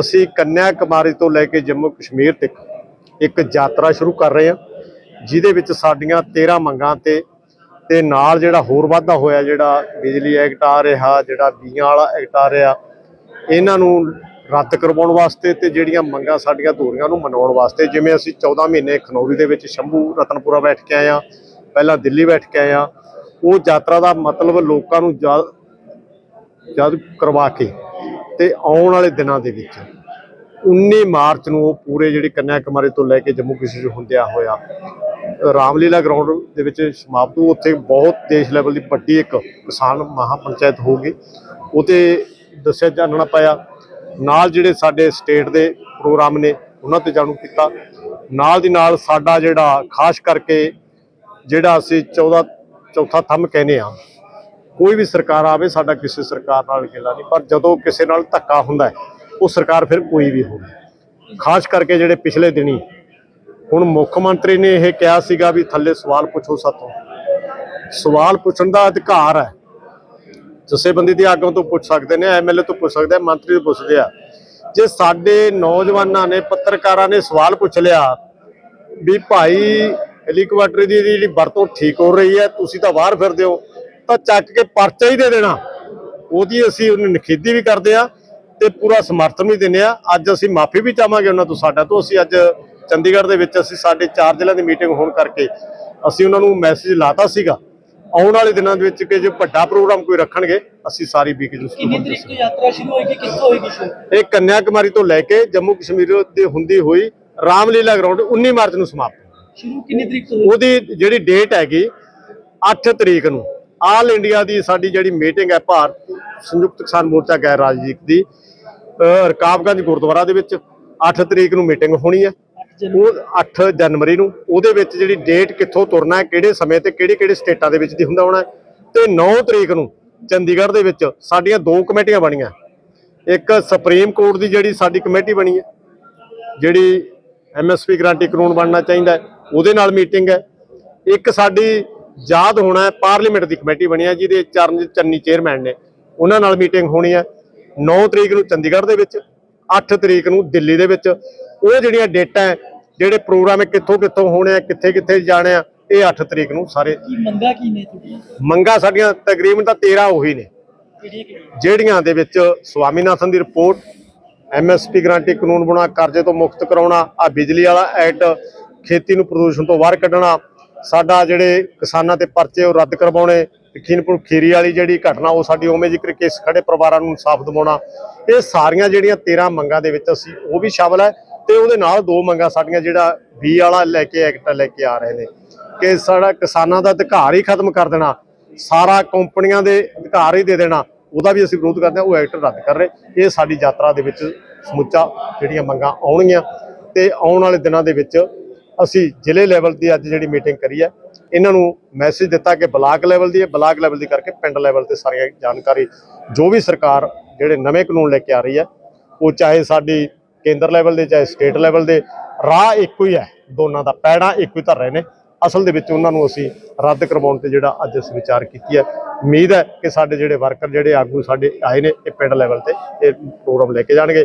ਅਸੀਂ ਕੰਨਿਆ ਕੁਮਾਰੀ ਤੋਂ ਲੈ ਕੇ ਜੰਮੂ ਕਸ਼ਮੀਰ ਤੱਕ ਇੱਕ ਯਾਤਰਾ ਸ਼ੁਰੂ ਕਰ ਰਹੇ ਹਾਂ, ਜਿਹਦੇ ਵਿੱਚ ਸਾਡੀਆਂ 13 ਮੰਗਾਂ ਤੇ ਤੇ ਨਾਲ ਜਿਹੜਾ ਹੋਰ ਵਾਧਾ ਹੋਇਆ, ਜਿਹੜਾ ਬਿਜਲੀ ਐਕਟ ਆ ਰਿਹਾ, ਜਿਹੜਾ ਬੀਆਂ ਵਾਲਾ ਐਕਟ ਆ ਰਿਹਾ, ਇਹਨਾਂ ਨੂੰ ਰੱਦ ਕਰਵਾਉਣ ਵਾਸਤੇ ਤੇ ਜਿਹੜੀਆਂ ਮੰਗਾਂ ਸਾਡੀਆਂ ਅਧੂਰੀਆਂ ਨੂੰ ਮਨਾਉਣ ਵਾਸਤੇ, ਜਿਵੇਂ ਅਸੀਂ 14 ਮਹੀਨੇ ਖਨੌਰੀ ਦੇ ਵਿੱਚ ਸ਼ੰਭੂ, ਰਤਨਪੁਰਾ ਬੈਠ ਕੇ ਆਏ ਹਾਂ, ਪਹਿਲਾਂ ਦਿੱਲੀ ਬੈਠ ਕੇ ਆਏ ਹਾਂ, ਉਹ ਯਾਤਰਾ ਦਾ ਮਤਲਬ ਲੋਕਾਂ ਨੂੰ ਜਦ ਜਦ ਕਰਵਾ ਕੇ ਤੇ ਆਉਣ ਵਾਲੇ ਦਿਨਾਂ ਦੇ ਵਿੱਚ 19 ਮਾਰਚ ਨੂੰ ਉਹ ਪੂਰੇ ਜਿਹੜੇ ਕੰਨਿਆ ਕੁਮਾਰੀ ਤੋਂ ਲੈ ਕੇ ਜੰਮੂ ਕਸ਼ਮੀਰ ਹੁੰਦਿਆ ਹੋਇਆ, ਰਾਮਲੀਲਾ ਗਰਾਊਂਡ ਦੇ ਵਿੱਚ ਸਮਾਪਤ ਹੋ ਉੱਥੇ ਬਹੁਤ ਦੇਸ਼ ਲੈਵਲ ਦੀ ਵੱਡੀ ਇੱਕ ਕਿਸਾਨ ਮਹਾ ਪੰਚਾਇਤ ਹੋਊਗੀ। ਉਹਤੇ ਦੱਸਿਆ ਜਾਣਨਾ ਪਾਇਆ ਨਾਲ ਜਿਹੜੇ ਸਾਡੇ ਸਟੇਟ ਦੇ ਪ੍ਰੋਗਰਾਮ ਨੇ, ਉਹਨਾਂ ਤੇ ਜਾਣੂ ਕੀਤਾ। ਨਾਲ ਦੀ ਨਾਲ ਸਾਡਾ ਜਿਹੜਾ, ਖਾਸ ਕਰਕੇ ਜਿਹੜਾ ਅਸੀਂ 14 ਚੌਥਾ ਥੰਮ ਕਹਿੰਦੇ ਆ ਕੋਈ ਵੀ ਸਰਕਾਰ ਆਵੇ, ਸਾਡਾ ਕਿਸੇ ਸਰਕਾਰ ਨਾਲ ਗਿਲਾ ਨਹੀਂ। ਪਰ ਜਦੋਂ ਕਿਸੇ ਨਾਲ ਧੱਕਾ ਹੁੰਦਾ ਹੈ, ਉਹ ਸਰਕਾਰ ਫਿਰ ਕੋਈ ਵੀ ਹੋਵੇ। ਖਾਸ ਕਰਕੇ ਜਿਹੜੇ ਪਿਛਲੇ ਦਿਨੀ, ਹੁਣ ਮੁੱਖ ਮੰਤਰੀ ਨੇ ਇਹ ਕਿਹਾ ਸੀਗਾ ਵੀ ਥੱਲੇ ਸਵਾਲ ਪੁੱਛੋ ਸਾਤੋਂ। ਸਵਾਲ ਪੁੱਛਣ ਦਾ ਅਧਿਕਾਰ ਹੈ। ਜਥੇਬੰਦੀ ਦੇ ਆਗੂ ਤੋਂ ਪੁੱਛ ਸਕਦੇ ਨੇ ਐਮਐਲਏ ਤੋਂ ਪੁੱਛ ਸਕਦੇ ਆ ਮੰਤਰੀ ਤੋਂ ਪੁੱਛਦੇ ਆ। ਜੇ ਸਾਡੇ ਨੌਜਵਾਨਾਂ ਨੇ, ਪੱਤਰਕਾਰਾਂ ਨੇ ਸਵਾਲ ਪੁੱਛ ਲਿਆ ਵੀ ਭਾਈ ਹੈਲੀਕਾਪਟਰ ਦੀ ਜਿਹੜੀ ਵਰਤੋਂ ਠੀਕ ਹੋ ਰਹੀ ਹੈ, ਤੁਸੀਂ ਤਾਂ ਬਾਹਰ ਫਿਰਦੇ ਹੋ। ਤਾਂ ਚੱਕ ਕੇ ਪਰਚਾ ਹੀ ਦੇ ਦੇਣਾ। ਉਹਦੀ ਅਸੀਂ ਉਹਨੂੰ ਨਖੇਦੀ ਵੀ ਕਰਦੇ ਆ ਤੇ ਪੂਰਾ ਸਮਰਥਨ ਵੀ ਦਿੰਦੇ ਆ। ਅੱਜ ਅਸੀਂ ਮਾਫੀ ਵੀ ਚਾਹਾਂਗੇ ਉਹਨਾਂ ਤੋਂ ਸਾਡਾ ਤੋਂ। ਅਸੀਂ ਅੱਜ ਚੰਡੀਗੜ੍ਹ ਦੇ ਵਿੱਚ ਅਸੀਂ ਸਾਡੇ ਚਾਰ ਜ਼ਿਲ੍ਹਿਆਂ ਦੀ ਮੀਟਿੰਗ ਹੋਣ ਕਰਕੇ ਅਸੀਂ ਉਹਨਾਂ ਨੂੰ ਮੈਸੇਜ ਲਾਤਾ ਸੀਗਾ। ਆਉਣ ਵਾਲੇ ਦਿਨਾਂ ਦੇ ਵਿੱਚ ਕਿ ਜੇ ਵੱਡਾ ਪ੍ਰੋਗਰਾਮ ਕੋਈ ਰੱਖਣਗੇ ਅਸੀਂ ਸਾਰੀ ਵੀਕ ਨੂੰ ਕਿੰਨੀ ਤਰੀਕ ਤੋਂ ਯਾਤਰਾ ਸ਼ੁਰੂ ਹੋਏਗੀ ਕਿੱਥੋਂ ਹੋਏਗੀ ਸ਼ੁਰੂ? ਇਹ ਕੰਨਿਆ ਕੁਮਾਰੀ ਤੋਂ ਲੈ ਕੇ ਜੰਮੂ ਕਸ਼ਮੀਰ ਦੀ ਹੁੰਦੀ ਹੋਈ ਰਾਮਲੀਲਾ ਗਰਾਊਂਡ 19 ਮਾਰਚ ਨੂੰ ਸਮਾਪਤ। ਸ਼ੁਰੂ ਕਿੰਨੀ ਤਰੀਕ ਤੋਂ ਉਹਦੀ ਜਿਹੜੀ ਡੇਟ ਹੈਗੀ 8 ਤਰੀਕ ਨੂੰ। ਆਲ ਇੰਡੀਆ ਦੀ ਸਾਡੀ ਜਿਹੜੀ ਮੀਟਿੰਗ ਹੈ ਭਾਰਤ ਸੰਯੁਕਤ ਕਿਸਾਨ ਮੋਰਚਾ ਗੈਰ ਰਾਜਨੀਤਿਕ ਦੀ ਅਹ ਰਕਾਬਗੰਜ ਗੁਰਦੁਆਰਾ ਦੇ ਵਿੱਚ 8 ਤਰੀਕ ਨੂੰ ਮੀਟਿੰਗ ਹੋਣੀ ਹੈ। ਉਹ 8 ਜਨਵਰੀ ਨੂੰ ਉਹਦੇ ਵਿੱਚ ਜਿਹੜੀ ਡੇਟ ਕਿੱਥੋਂ ਤੁਰਨਾ ਹੈ ਕਿਹੜੇ ਸਮੇਂ ਤੇ ਕਿਹੜੇ ਕਿਹੜੇ ਸਟੇਟਾਂ ਦੇ ਵਿੱਚ ਦੀ ਹੁੰਦਾ ਹੋਣਾ ਹੈ, ਤੇ 9 ਤਰੀਕ ਨੂੰ ਚੰਡੀਗੜ੍ਹ ਦੇ ਵਿੱਚ ਸਾਡੀਆਂ ਦੋ ਕਮੇਟੀਆਂ ਬਣੀਆਂ। ਇੱਕ ਸੁਪਰੀਮ ਕੋਰਟ ਦੀ ਜਿਹੜੀ ਸਾਡੀ ਕਮੇਟੀ ਬਣੀ ਹੈ ਜਿਹੜੀ ਐਮਐਸਪੀ ਗਰੰਟੀ ਕਾਨੂੰਨ ਬਣਨਾ ਚਾਹੀਦਾ ਉਹਦੇ ਨਾਲ ਮੀਟਿੰਗ ਹੈ। ਇੱਕ ਸਾਡੀ ਯਾਦ ਹੋਣਾ ਹੈ ਪਾਰਲੀਮੈਂਟ ਦੀ ਕਮੇਟੀ ਬਣੀ ਹੈ ਜਿਹਦੇ ਚਰਨ ਚੰਨੀ ਚੇਅਰਮੈਨ ਨੇ। ਉਹਨਾਂ ਨਾਲ ਮੀਟਿੰਗ ਹੋਣੀ ਹੈ 9 ਤਰੀਕ ਨੂੰ ਚੰਡੀਗੜ੍ਹ ਦੇ ਵਿੱਚ 8 ਤਰੀਕ ਨੂੰ ਦਿੱਲੀ ਦੇ ਵਿੱਚ। ਉਹ ਜਿਹੜੀਆਂ ਡੇਟਾਂ ਹੈ ਜਿਹੜੇ ਪ੍ਰੋਗਰਾਮ ਕਿੱਥੋਂ ਕਿੱਥੋਂ ਹੋਣੇ ਆ ਕਿੱਥੇ ਕਿੱਥੇ ਜਾਣੇ ਆ ਇਹ 8 ਤਰੀਕ ਨੂੰ ਸਾਰੇ ਮੰਗਾ ਕੀ ਨੇ ਮੰਗਾ ਸਾਡੀਆਂ ਤਕਰੀਬਨ ਤਾਂ 13 ਉਹੀ ਨੇ। ਜਿਹੜੀਆਂ ਦੇ ਵਿੱਚ ਸਵਾਮੀਨਾਥਨ ਦੀ ਰਿਪੋਰਟ ਐਮਐਸਪੀ ਗਰੰਟੀ ਕਾਨੂੰਨ ਬਣਾ ਕਰਜ਼ੇ ਤੋਂ ਮੁਕਤ ਕਰਾਉਣਾ ਆ ਬਿਜਲੀ ਵਾਲਾ ਐਕਟ ਖੇਤੀ ਨੂੰ ਪ੍ਰਦੂਸ਼ਣ ਤੋਂ ਬਾਹਰ ਕੱਢਣਾ ਸਾਡਾ ਜਿਹੜੇ ਕਿਸਾਨਾਂ ਤੇ ਪਰਚੇ ਉਹ ਰੱਦ ਕਰਵਾਉਣੇ ਲਖੀਮਪੁਰ ਖੀਰੀ ਵਾਲੀ ਜਿਹੜੀ ਘਟਨਾ, ਉਹ ਸਾਡੀ ਉਵੇਂ ਜ਼ਿਕਰ ਕੇਸ ਖੜੇ ਪਰਿਵਾਰਾਂ ਨੂੰ ਇਨਸਾਫ ਦਿਵਾਉਣਾ। ਇਹ ਸਾਰੀਆਂ ਜਿਹੜੀਆਂ 13 ਮੰਗਾਂ ਦੇ ਵਿੱਚ ਅਸੀਂ, ਉਹ ਵੀ ਸ਼ਾਮਲ ਹੈ ਤੇ ਉਹਦੇ ਨਾਲ ਦੋ ਮੰਗਾਂ ਸਾਡੀਆਂ ਜਿਹੜਾ ਵੀ ਵਾਲਾ ਲੈ ਕੇ ਐਕਟ ਲੈ ਕੇ ਆ ਰਹੇ ਨੇ ਕਿ ਸਾਡਾ ਕਿਸਾਨਾਂ ਦਾ ਅਧਿਕਾਰ ਹੀ ਖਤਮ ਕਰ ਦੇਣਾ, ਸਾਰਾ ਕੰਪਨੀਆਂ ਦੇ ਅਧਿਕਾਰ ਹੀ ਦੇ ਦੇਣਾ, ਉਹਦਾ ਵੀ ਅਸੀਂ ਵਿਰੋਧ ਕਰਦੇ ਹਾਂ, ਉਹ ਐਕਟ ਰੱਦ ਕਰ ਰਹੇ। ਇਹ ਸਾਡੀ ਯਾਤਰਾ ਦੇ ਵਿੱਚ ਸਮੁੱਚਾ ਜਿਹੜੀਆਂ ਮੰਗਾਂ ਆਉਣਗੀਆਂ ਤੇ ਆਉਣ ਵਾਲੇ ਦਿਨਾਂ ਦੇ ਵਿੱਚ ਅਸੀਂ ਜ਼ਿਲ੍ਹੇ ਲੈਵਲ ਦੀ ਅੱਜ ਜਿਹੜੀ ਮੀਟਿੰਗ ਕਰੀ ਹੈ, ਇਹਨਾਂ ਨੂੰ ਮੈਸੇਜ ਦਿੱਤਾ ਕਿ ਬਲਾਕ ਲੈਵਲ ਦੀ ਹੈ, ਬਲਾਕ ਲੈਵਲ ਦੀ ਕਰਕੇ ਪਿੰਡ ਲੈਵਲ ਤੇ ਸਾਰੀਆਂ ਜਾਣਕਾਰੀ ਜੋ ਵੀ ਸਰਕਾਰ ਜਿਹੜੇ ਨਵੇਂ ਕਾਨੂੰਨ ਲੈ ਕੇ ਆ ਰਹੀ ਹੈ, ਉਹ ਚਾਹੇ ਸਾਡੀ ਕੇਂਦਰ ਲੈਵਲ ਦੇ, ਚਾਹੇ ਸਟੇਟ ਲੈਵਲ ਦੇ, ਰਾਹ ਇੱਕੋ ਹੀ ਹੈ, ਦੋਨਾਂ ਦਾ, ਪੈੜਾ ਇੱਕੋ ਹੀ ਧਰ ਰਹੇ ਨੇ। ਅਸਲ ਦੇ ਵਿੱਚ ਉਹਨਾਂ ਨੂੰ ਅਸੀਂ ਰੱਦ ਕਰਵਾਉਣ ਤੇ ਜਿਹੜਾ ਅੱਜ ਅਸੀਂ ਵਿਚਾਰ ਕੀਤੀ ਹੈ, ਉਮੀਦ ਹੈ ਕਿ ਸਾਡੇ ਜਿਹੜੇ ਵਰਕਰ ਜਿਹੜੇ ਆਗੂ ਸਾਡੇ ਆਏ ਨੇ, ਇਹ ਪਿੰਡ ਲੈਵਲ ਤੇ ਇਹ ਪ੍ਰੋਗਰਾਮ ਲੈ ਕੇ ਜਾਣਗੇ।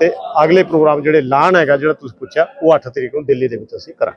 ਤੇ ਅਗਲੇ ਪ੍ਰੋਗਰਾਮ ਜਿਹੜੇ ਐਲਾਨ ਹੈਗਾ ਜਿਹੜਾ ਤੁਸੀਂ ਪੁੱਛਿਆ, ਉਹ 8 ਤਰੀਕ ਨੂੰ ਦਿੱਲੀ ਦੇ ਵਿੱਚ ਅਸੀਂ ਕਰਾਂਗੇ।